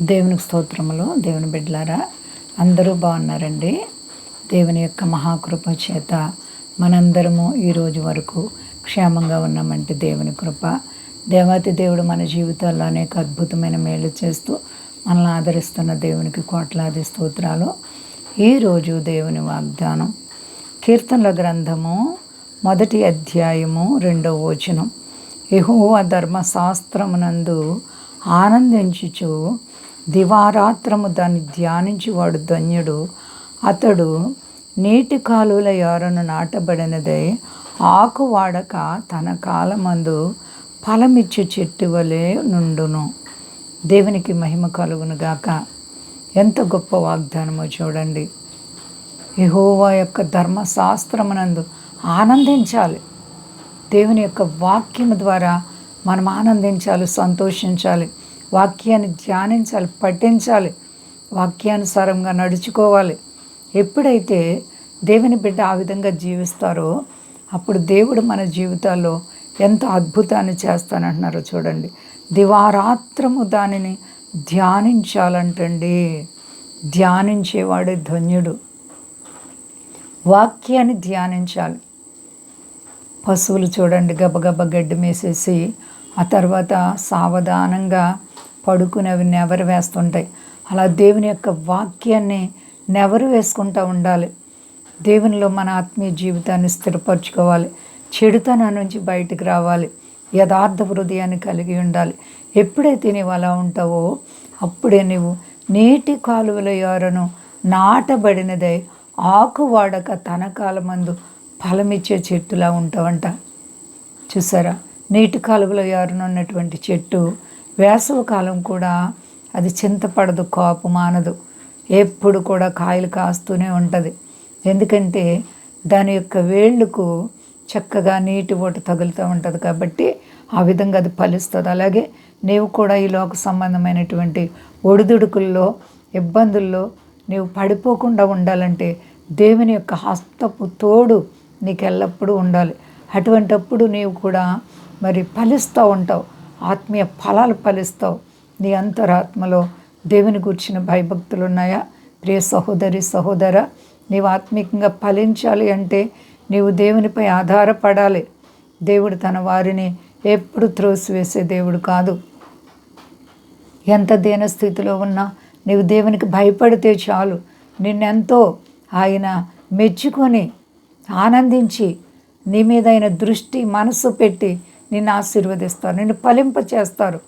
దేవునికి స్తోత్రములు దేవుని బిడ్డలారా అందరూ బాగున్నారండి. దేవుని యొక్క మహాకృప చేత మనందరము ఈరోజు వరకు క్షేమంగా ఉన్నామంటే దేవుని కృప. దేవాతి దేవుడు మన జీవితాల్లో అనేక అద్భుతమైన మేలు చేస్తూ మనల్ని ఆదరిస్తున్న దేవునికి కోట్లాది స్తోత్రాలు. ఈరోజు దేవుని వాగ్దానం కీర్తనల గ్రంథము మొదటి అధ్యాయము రెండవ వచనం. యెహోవా ధర్మశాస్త్రమునందు ఆనందించుచు దివారాత్రము దాన్ని ధ్యానించి వాడు ధన్యుడు. అతడు నీటి కాలువల యారను నాటబడినదై ఆకు వాడక తన కాలమందు ఫలమిచ్చు చెట్టు వలె నుండును. దేవునికి మహిమ కలుగునుగాక ఎంత గొప్ప వాగ్దానమో చూడండి. యహోవా యొక్క ధర్మశాస్త్రమునందు ఆనందించాలి. దేవుని యొక్క వాక్యం ద్వారా మనం ఆనందించాలి సంతోషించాలి. వాక్యాన్ని ధ్యానించాలి పఠించాలి వాక్యానుసారంగా నడుచుకోవాలి. ఎప్పుడైతే దేవుని బిడ్డ ఆ విధంగా జీవిస్తారో అప్పుడు దేవుడు మన జీవితాల్లో ఎంత అద్భుతాన్ని చేస్తానంటున్నారో చూడండి. దివారాత్రము దానిని ధ్యానించాలంటండి. ధ్యానించేవాడే ధన్యుడు. వాక్యాన్ని ధ్యానించాలి. పశువులు చూడండి గబగబ గడ్డి మేసేసి ఆ తర్వాత సావధానంగా పడుకునేవి నెవరు వేస్తుంటాయి. అలా దేవుని యొక్క వాక్యాన్ని నెవరు వేసుకుంటూ ఉండాలి. దేవునిలో మన ఆత్మీయ జీవితాన్ని స్థిరపరచుకోవాలి. చెడుతనం నుంచి బయటకు రావాలి. యథార్థ హృదయాన్ని కలిగి ఉండాలి. ఎప్పుడైతే నీవు అలా ఉంటావో అప్పుడే నీవు నీటి కాలువల ఎవరను నాటబడినదై ఆకు వాడక తన కాలమందు ఫలమిచ్చే చెట్టులా ఉంటావంట. చూసారా? నీటి కాలువలో ఉన్నటువంటి చెట్టు వేసవి కాలం కూడా అది చింతపడదు కాపు మానదు ఎప్పుడు కూడా కాయలు కాస్తూనే ఉంటుంది. ఎందుకంటే దాని యొక్క వేళ్ళకు చక్కగా నీటి ఓట తగులుతూ ఉంటుంది కాబట్టి ఆ విధంగా అది ఫలిస్తుంది. అలాగే నీవు కూడా ఈ లోక సంబంధమైనటువంటి ఒడిదుడుకుల్లో ఇబ్బందుల్లో నీవు పడిపోకుండా ఉండాలంటే దేవుని యొక్క హస్తపు తోడు నీకు ఎల్లప్పుడూ ఉండాలి. అటువంటప్పుడు నీవు కూడా మరి ఫలిస్తూ ఉంటావు. ఆత్మీయ ఫలాలు ఫలిస్తావు. నీ అంతరాత్మలో దేవుని గుర్చిన భయభక్తులు ఉన్నాయా ప్రియ సహోదరి సహోదర నీవు ఆత్మీయంగా ఫలించాలి అంటే నీవు దేవునిపై ఆధారపడాలి. దేవుడు తన వారిని ఎప్పుడు త్రోసివేసే దేవుడు కాదు. ఎంత దేన స్థితిలో ఉన్నా నీవు దేవునికి భయపడితే చాలు. నిన్నెంతో ఆయన మెచ్చుకొని ఆనందించి నీ మీద ఆయన దృష్టి మనసు పెట్టి నిన్ను ఆశీర్వదిస్తారు నిన్ను ఫలింప చేస్తారు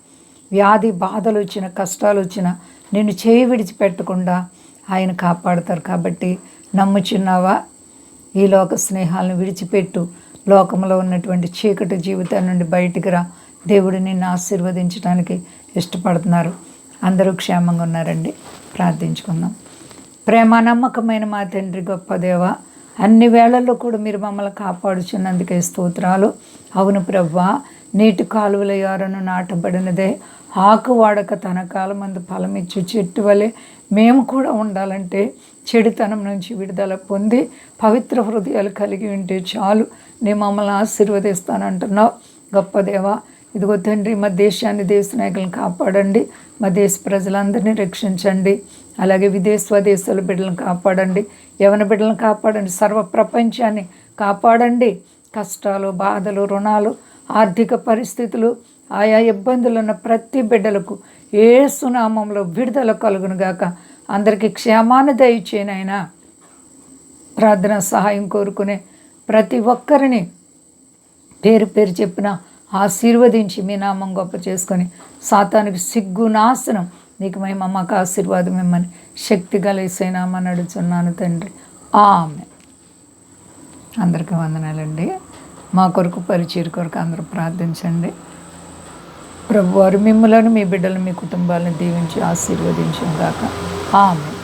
వ్యాధి బాధలు వచ్చిన కష్టాలు వచ్చిన నిన్ను చేయి విడిచిపెట్టకుండా ఆయన కాపాడతారు. కాబట్టి నమ్ముచున్నావా? ఈ లోక స్నేహాలను విడిచిపెట్టు. లోకంలో ఉన్నటువంటి చీకటి జీవితం నుండి బయటికి రా. దేవుడు నిన్ను ఆశీర్వదించడానికి ఇష్టపడుతున్నారు. అందరూ క్షేమంగా ఉన్నారండి. ప్రార్థించుకుందాం. ప్రేమ నమ్మకమైన మా తండ్రి గొప్ప దేవ అన్ని వేళల్లో కూడా మీరు మమ్మల్ని కాపాడుచున్నందుకే స్తోత్రాలు. అవును ప్రవ్వా నీటి కాలువల ఎవరను నాటబడినదే. ఆకు వాడక తన కాలమందు ఫలమిచ్చు. చెట్టు వలె మేము కూడా ఉండాలంటే చెడుతనం నుంచి విడుదల పొంది పవిత్ర హృదయాలు కలిగి ఉంటే చాలు. నీ మమ్మల్ని ఆశీర్వదిస్తానంటున్నావు. గొప్ప దేవా ఇదిగో తండ్రి మా దేశాన్ని దేశ నాయకులను కాపాడండి. మా దేశ ప్రజలందరినీ రక్షించండి. అలాగే విదేశ స్వదేశాల బిడ్డలను కాపాడండి. యవన బిడ్డలను కాపాడండి. సర్వ ప్రపంచాన్ని కాపాడండి. కష్టాలు బాధలు రుణాలు ఆర్థిక పరిస్థితులు ఆయా ఇబ్బందులు ఉన్న ప్రతి బిడ్డలకు ఏ సునామంలో విడుదల కలుగునుగాక అందరికీ క్షేమాన్ని దయచేనైనా ప్రార్థన సహాయం కోరుకునే ప్రతి ఒక్కరిని పేరు పేరు చెప్పిన ఆశీర్వదించి మీ నామం గొప్ప చేసుకొని సాతానికి సిగ్గు నాశనం నీకు మేము మాకు ఆశీర్వాదం మిమ్మల్ని శక్తి కలిసేనామని అడుగుతున్నాను తండ్రి. ఆమె అందరికీ వందనాలండి. మా కొరకు పరిచయం కొరకు అందరూ ప్రార్థించండి. ప్రభువారు మిమ్మలను మీ బిడ్డలు మీ కుటుంబాలను దీవించి ఆశీర్వదించిన ఆమె